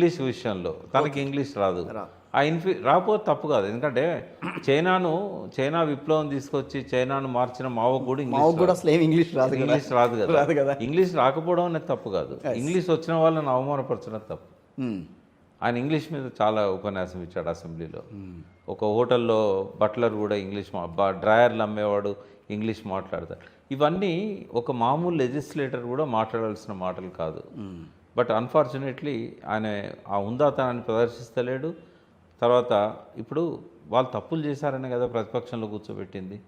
English విషయంలో. తనకి English రాదు. ఆ ఇన్ఫి రాకపోతే తప్పు కాదు. ఎందుకంటే చైనాను చైనా విప్లవం తీసుకొచ్చి చైనాను మార్చిన మావో కూడా ఇంగ్లీష్ కూడా అసలు ఇంగ్లీష్ రాదు ఇంగ్లీష్ రాదు కదా. రాదు కదా. ఇంగ్లీష్ రాకపోవడం అనేది తప్పు కాదు. ఇంగ్లీష్ వచ్చిన వాళ్ళని అవమానపరచడం తప్పు. ఉమ్. ఆయన ఇంగ్లీష్ మీద చాలా ఉపన్యాసం ఇచ్చాడు అసెంబ్లీలో. ఒక హోటల్లో బట్లర్ కూడా ఇంగ్లీష్ డ్రాయర్లు అమ్మేవాడు ఇంగ్లీష్ మాట్లాడతాడు. ఇవన్నీ ఒక మామూలు లెజిస్లేటర్ కూడా మాట్లాడాల్సిన మాటలు కాదు. బట్ అన్ఫార్చునేట్లీ ఆయన ఆ ఉందాతనాన్ని ప్రదర్శిస్తలేడు. తర్వాత ఇప్పుడు వాళ్ళు తప్పులు చేశారనే కదా ప్రతిపక్షంలో కూర్చోబెట్టింది.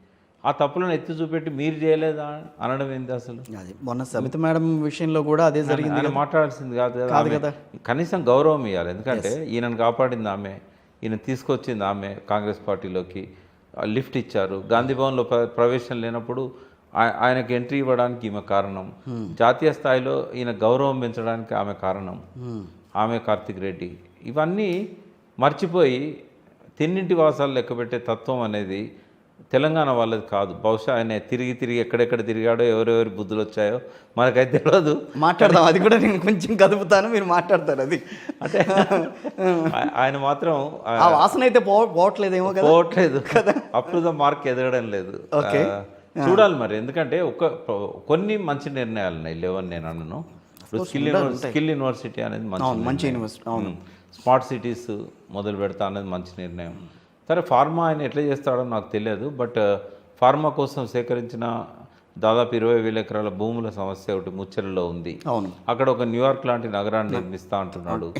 ఆ తప్పులను ఎత్తి చూపెట్టి మీరు చేయలేదా అనడం ఏంది అసలు? అది మొన్న సబిత మేడం విషయంలో కూడా అదే జరిగింది ఆయన మాట్లాడాల్సింది కాదు కదా. కనీసం గౌరవం ఇవ్వాలి ఎందుకంటే ఈయనను కాపాడింది ఆమె. ఈయన తీసుకొచ్చింది ఆమె కాంగ్రెస్ పార్టీలోకి. లిఫ్ట్ ఇచ్చారు. గాంధీ భవన్లో ప్ర- ప్రవేశం లేనప్పుడు ఆయనకి ఎంట్రీ ఇవ్వడానికి ఈమె కారణం. జాతీయ స్థాయిలో ఈయన గౌరవం పెంచడానికి ఆమె కారణం. ఆమె కార్తిక్ రెడ్డి. ఇవన్నీ మర్చిపోయి తిన్నింటి వాసాలు లెక్కబెట్టే తత్వం అనేది తెలంగాణ వాళ్ళది కాదు. బహుశా ఆయన తిరిగి తిరిగి ఎక్కడెక్కడ తిరిగాడో ఎవరెవరి బుద్ధులు వచ్చాయో మనకైతే తెలియదు మాట్లాడదాం. అది కూడా నేను కొంచెం కదుపుతాను మీరు మాట్లాడతారు అది. అంటే ఆయన మాత్రం వాసన అయితే పోవట్లేదేమో కదా. పోవట్లేదు. అప్ టు ద మార్క్ ఎదగడం లేదు. Okay. చూడాలి మరి. ఎందుకంటే ఒక కొన్ని మంచి నిర్ణయాలు ఉన్నాయి. లేవని నేను అన్నను స్కిల్ యూనివర్సిటీ స్కిల్ యూనివర్సిటీ అనేది మంచి మంచి యూనివర్సిటీ అవును. స్మార్ట్ సిటీస్ మొదలు పెడతా అనేది మంచి నిర్ణయం. సరే ఫార్మా ఆయన ఎట్లా చేస్తాడో నాకు తెలియదు. బట్ ఫార్మా కోసం సేకరించిన దాదాపు ఇరవై వేల ఎకరాల భూముల సమస్య ఒకటి ముచ్చరలో ఉంది. అవును. అక్కడ ఒక న్యూయార్క్ లాంటి నగరాన్ని నిర్మిస్తా అంటున్నాడు.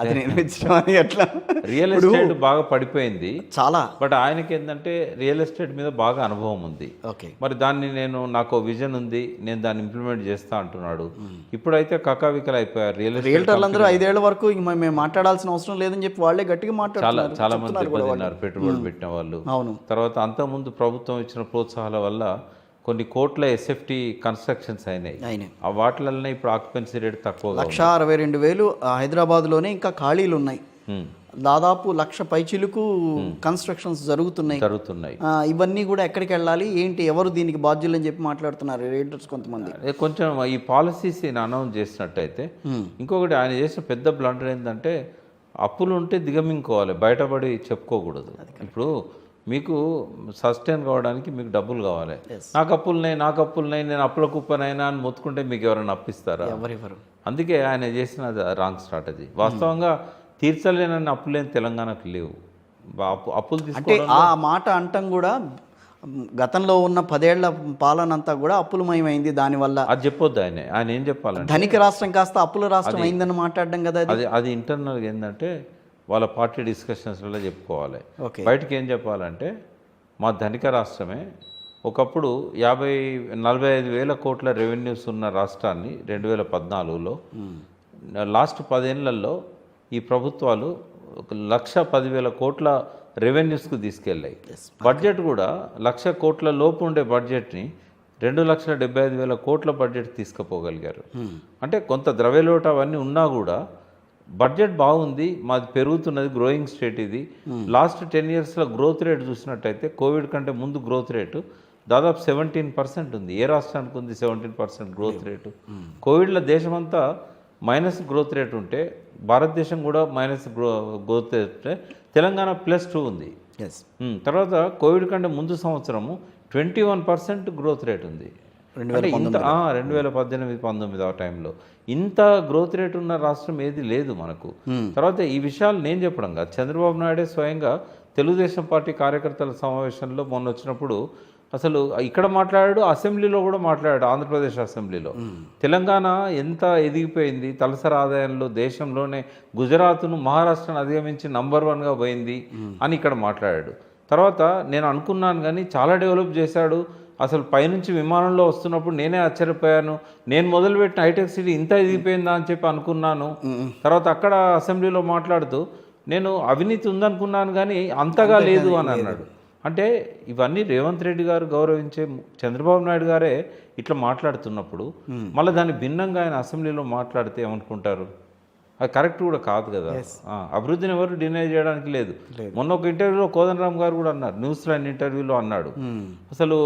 అది నిర్మించడం ఎట్లా? రియల్ ఎస్టేట్ బాగా పడిపోయింది. చాలా. బట్ ఆయనకి ఏంటంటే రియల్ ఎస్టేట్ మీద బాగా అనుభవం ఉంది. ఓకే. మరి దాన్ని నేను నాకు విజన్ ఉంది నేను దాన్ని ఇంప్లిమెంట్ చేస్తా అంటున్నాడు. ఇప్పుడైతే కకావికలు అయిపోయారు రియల్ రియల్టర్లు అందరూ ఐదేళ్ళ వరకు మేము- మాట్లాడాల్సిన అవసరం లేదని చెప్పి వాళ్ళే గట్టిగా చాలా మాట్లాడుతున్నారు. చాలా మంది పెట్టుబడులు పెట్టిన వాళ్ళు. అవును. తర్వాత అంతకుముందు ప్రభుత్వం ఇచ్చిన ప్రోత్సాహాల వల్ల కొన్ని కోట్ల ఎస్ఎఫ్టీ కన్స్ట్రక్షన్స్ అయినాయి. అయినా ఆ వాటిలనే ఇప్పుడు ఆక్యుపెన్సీ రేట్ తక్కువగా ఉంది. లక్ష అరవై రెండు వేలు హైదరాబాద్లోనే ఇంకా ఖాళీలు ఉన్నాయి. దాదాపు లక్ష పైచిలుకు కన్స్ట్రక్షన్స్ జరుగుతున్నాయి. జరుగుతున్నాయి. ఇవన్నీ కూడా ఎక్కడికి వెళ్ళాలి? ఏంటి? ఎవరు దీనికి బాధ్యులు అని చెప్పి మాట్లాడుతున్నారు రేటర్స్ కొంతమంది. కొంచెం ఈ పాలసీస్ అనౌన్స్ చేసినట్టయితే ఇంకొకటి ఆయన చేసిన పెద్ద బ్లండర్ ఏంటంటే అప్పులు ఉంటే దిగమింగుకోవాలి. బయటపడి చెప్పుకోకూడదు. ఇప్పుడు మీకు సస్టైన్ కావడానికి మీకు డబ్బులు కావాలి. నాకు అప్పులున్నాయి నాకు అప్పులున్నాయి నేను అప్పుల కుప్పనైనా అని మొత్తుకుంటే మీకు ఎవరైనా అప్పిస్తారా? ఎవరెవరు? అందుకే ఆయన చేసిన రాంగ్ స్ట్రాటజీ వాస్తవంగా తీర్చలేనని అప్పులేని తెలంగాణకు లేవు. అప్పులు తీసుకోవడం ఆ మాట అంటం కూడా గతంలో ఉన్న పదేళ్ళ పాలన అంతా కూడా అప్పులమయమైంది దానివల్ల. అది చెప్పొద్దు ఆయన. ఆయన ఏం చెప్పాలంటే ధనిక రాష్ట్రం కాస్త అప్పుల రాష్ట్రం అయిందని మాట్లాడడం కదా అది. అది అది ఇంటర్నల్గా ఏంటంటే వాళ్ళ పార్టీ డిస్కషన్స్లో చెప్పుకోవాలి. బయటకు ఏం చెప్పాలంటే మా ధనిక రాష్ట్రమే ఒకప్పుడు యాభై నలభై ఐదు వేల కోట్ల రెవెన్యూస్ ఉన్న రాష్ట్రాన్ని రెండు వేల పద్నాలుగులో లాస్ట్ పదేళ్ళలో ఈ ప్రభుత్వాలు ఒక లక్ష పదివేల కోట్ల రెవెన్యూస్కు తీసుకెళ్ళాయి. బడ్జెట్ కూడా లక్ష కోట్ల లోపు ఉండే బడ్జెట్ని రెండు లక్షల డెబ్బై ఐదు వేల కోట్ల బడ్జెట్ తీసుకుపోగలిగారు. అంటే కొంత ద్రవ్యలోటు అవన్నీ ఉన్నా కూడా బడ్జెట్ బాగుంది మాది పెరుగుతున్నది గ్రోయింగ్ స్టేట్ ఇది. లాస్ట్ టెన్ ఇయర్స్లో గ్రోత్ రేట్ చూసినట్టయితే కోవిడ్ కంటే ముందు గ్రోత్ రేటు దాదాపు సెవెంటీన్ పర్సెంట్ ఉంది. ఏ రాష్ట్రానికి ఉంది సెవెంటీన్ పర్సెంట్ గ్రోత్ రేటు కోవిడ్లో దేశమంతా మైనస్ గ్రోత్ రేట్ ఉంటే భారతదేశం కూడా మైనస్ గ్రో గ్రోత్ రేట్ ఉంటే తెలంగాణ ప్లస్ టూ ఉంది. ఎస్ ఉమ్, తర్వాత కోవిడ్ కంటే ముందు సంవత్సరము twenty one percent growth rate ఉంది. రెండు అంటే ఇంత ఆ, రెండు వేల పద్దెనిమిది పంతొమ్మిది ఆ టైంలో. ఇంత గ్రోత్ రేట్ ఉన్న రాష్ట్రం ఏది లేదు మనకు. తర్వాత ఈ విషయాలు నేను చెప్పడం కాదు. చంద్రబాబు నాయుడే స్వయంగా తెలుగుదేశం పార్టీ కార్యకర్తల సమావేశంలో మొన్న వచ్చినప్పుడు అసలు ఇక్కడ మాట్లాడాడు అసెంబ్లీలో కూడా మాట్లాడాడు ఆంధ్రప్రదేశ్ అసెంబ్లీలో. తెలంగాణ ఎంత ఎదిగిపోయింది తలసరి ఆదాయంలో దేశంలోనే గుజరాత్ను మహారాష్ట్రను అధిగమించి నంబర్ వన్గా పోయింది అని ఇక్కడ మాట్లాడాడు. తర్వాత నేను అనుకున్నాను కానీ చాలా డెవలప్ చేశాడు. అసలు పైనుంచి విమానంలో వస్తున్నప్పుడు నేనే ఆశ్చర్యపోయాను. నేను మొదలుపెట్టిన హైటెక్ సిటీ ఇంత ఎదిగిపోయిందా అని చెప్పి అనుకున్నాను. తర్వాత అక్కడ అసెంబ్లీలో మాట్లాడుతూ నేను అవినీతి ఉందనుకున్నాను కానీ అంతగా లేదు అని అన్నాడు. అంటే ఇవన్నీ రేవంత్ రెడ్డి గారు గౌరవించే చంద్రబాబు నాయుడు గారే ఇట్లా మాట్లాడుతున్నప్పుడు మళ్ళీ దాన్ని భిన్నంగా ఆయన అసెంబ్లీలో మాట్లాడితే ఏమనుకుంటారు? అది కరెక్ట్ కూడా కాదు కదా. అభివృద్ధిని ఎవరు డినై చేయడానికి లేదు. మొన్న ఒక ఇంటర్వ్యూలో కోదండరామ్ గారు కూడా అన్నారు న్యూస్ లైన్ ఇంటర్వ్యూలో అన్నాడు. అసలు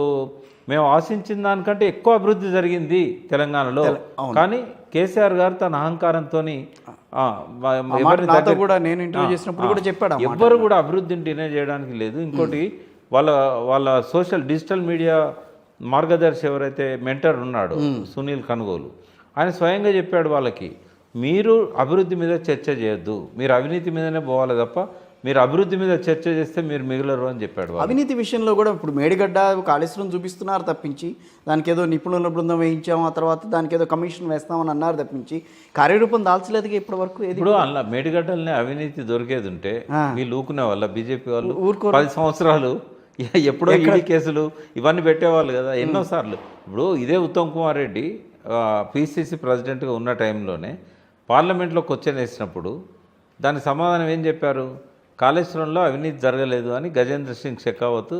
మేము ఆశించిన దానికంటే ఎక్కువ అభివృద్ధి జరిగింది తెలంగాణలో. కానీ కేసీఆర్ గారు తన అహంకారంతో కూడా నేను ఇంటర్వ్యూ చేసినప్పుడు. కూడా చెప్పాడు. ఎవ్వరు కూడా అభివృద్ధిని డినే చేయడానికి లేదు. ఇంకోటి వాళ్ళ వాళ్ళ సోషల్ డిజిటల్ మీడియా మార్గదర్శి ఎవరైతే మెంటర్ ఉన్నాడో సునీల్ కనుగోలు. ఆయన స్వయంగా చెప్పాడు వాళ్ళకి మీరు అభివృద్ధి మీద చర్చ చేయొద్దు. మీరు అవినీతి మీదనే పోవాలి తప్ప మీరు అభివృద్ధి మీద చర్చ చేస్తే మీరు మిగలరు అని చెప్పాడు. అవినీతి విషయంలో కూడా ఇప్పుడు మేడిగడ్డ కాళేశ్వరం చూపిస్తున్నారు తప్పించి దానికి ఏదో నిపుణుల బృందం వేయించాం ఆ తర్వాత దానికి ఏదో కమిషన్ వేస్తామని అన్నారు తప్పించి కార్యరూపం దాల్చలేదుగా ఇప్పటి వరకు ఇప్పుడు అలా మేడిగడ్డల్ని అవినీతి దొరికేది ఉంటే వీళ్ళు ఊకునే వాళ్ళ బీజేపీ వాళ్ళు ఊరుకోరు. పది సంవత్సరాలు ఎప్పుడో ఈడీ కేసులు ఇవన్నీ పెట్టేవాళ్ళు కదా ఎన్నోసార్లు ఇప్పుడు ఇదే ఉత్తమ్ కుమార్ రెడ్డి పిసిసి ప్రెసిడెంట్గా ఉన్న టైంలోనే పార్లమెంట్లో క్వశ్చన్ వేసినప్పుడు దానికి సమాధానం ఏం చెప్పారు? కాళేశ్వరంలో అవినీతి జరగలేదు అని గజేంద్ర సింగ్ షెకావత్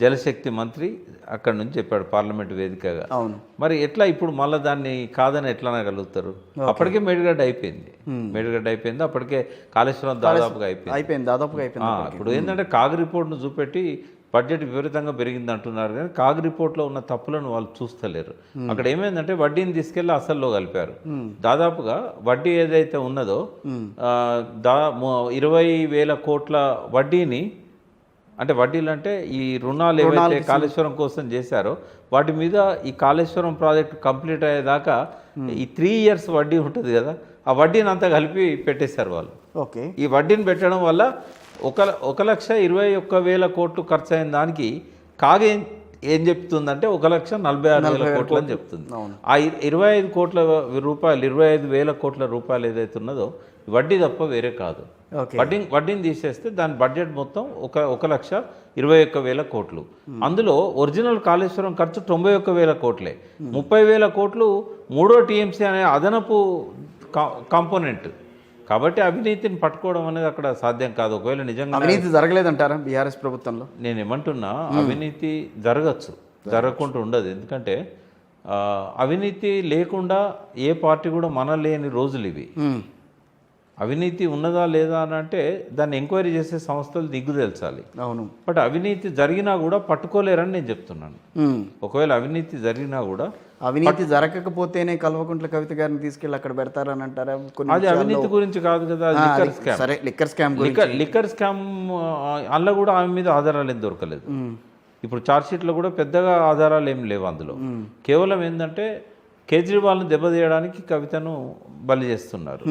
జలశక్తి మంత్రి అక్కడి నుంచి చెప్పాడు పార్లమెంట్ వేదికగా. అవును. మరి ఎట్లా ఇప్పుడు మళ్ళీ దాన్ని కాదని ఎట్లా అనగలుగుతారు? అప్పటికే మేడిగడ్డ అయిపోయింది. మేడిగడ్డ అయిపోయింది. అప్పటికే కాళేశ్వరం దాదాపుగా అయిపోయింది. అయిపోయింది దాదాపుగా అయిపోయింది ఇప్పుడు ఏంటంటే కాగ్ రిపోర్ట్ను చూపెట్టి బడ్జెట్ విపరీతంగా పెరిగింది అంటున్నారు కానీ కాగ్ రిపోర్ట్లో ఉన్న తప్పులను వాళ్ళు చూస్తలేరు. అక్కడ ఏమైందంటే వడ్డీని తీసుకెళ్ళి అసల్లో కలిపారు. దాదాపుగా వడ్డీ ఏదైతే ఉన్నదో దా ఇరవై వేల కోట్ల వడ్డీని అంటే వడ్డీలు అంటే ఈ రుణాలు ఏవైతే కాళేశ్వరం కోసం చేశారో వాటి మీద ఈ కాళేశ్వరం ప్రాజెక్ట్ కంప్లీట్ అయ్యేదాకా ఈ త్రీ ఇయర్స్ వడ్డీ ఉంటుంది కదా ఆ వడ్డీని అంతా కలిపి పెట్టేశారు వాళ్ళు. ఓకే. ఈ వడ్డీని పెట్టడం వల్ల ఒక ఒక లక్ష ఇరవై ఒక్క వేల కోట్లు ఖర్చు అయిన దానికి కాగేం ఏం చెప్తుందంటే ఒక లక్ష నలభై ఆరు వేల కోట్లు. అని చెప్తుంది. ఆ ఇరవై ఐదు కోట్ల రూపాయలు ఇరవై ఐదు వేల కోట్ల రూపాయలు ఏదైతే ఉన్నదో వడ్డీ తప్ప వేరే కాదు. వడ్డీ వడ్డీని తీసేస్తే దాని బడ్జెట్ మొత్తం ఒక ఒక లక్ష ఇరవై ఒక్క వేల కోట్లు. అందులో ఒరిజినల్ కాళేశ్వరం ఖర్చు తొంభై ఒక్క వేల కోట్లే. ముప్పై వేల కోట్లు మూడో టీఎంసీ అనే అదనపు కాంపోనెంట్. కాబట్టి అవినీతిని పట్టుకోవడం అనేది అక్కడ సాధ్యం కాదు. ఒకవేళ నిజంగా అవినీతి జరగలేదంటారా బీఆర్ఎస్ ప్రభుత్వంలో? నేను ఏమంటున్నా అవినీతి జరగచ్చు జరగకుండా ఉండదు. ఎందుకంటే అవినీతి లేకుండా ఏ పార్టీ కూడా మనలేని రోజులు ఇవి. మ్మ్. అవినీతి ఉన్నదా లేదా అని అంటే దాన్ని ఎంక్వైరీ చేసే సంస్థలు దిగ్గు తెల్చాలి. అవును. బట్ అవినీతి జరిగినా కూడా పట్టుకోలేరని నేను చెప్తున్నాను. మ్మ్. ఒకవేళ అవినీతి జరిగినా కూడా అవినీతి జరగకపోతేనే కల్వకుంట్ల కవిత గారిని తీసుకెళ్ళి అక్కడ పెడతారని అంటారా? అది అవినీతి గురించి కాదు కదా లిక్కర్ స్కామ్ సరే లిక్కర్ స్కామ్ లిక్కర్ స్కామ్ అందులో కూడా ఆమె మీద ఆధారాలు ఏం దొరకలేదు. ఇప్పుడు ఛార్జ్షీట్లో కూడా పెద్దగా ఆధారాలు ఏం లేవు అందులో. కేవలం ఏంటంటే కేజ్రీవాల్ను దెబ్బతీయడానికి కవితను బలి చేస్తున్నారు.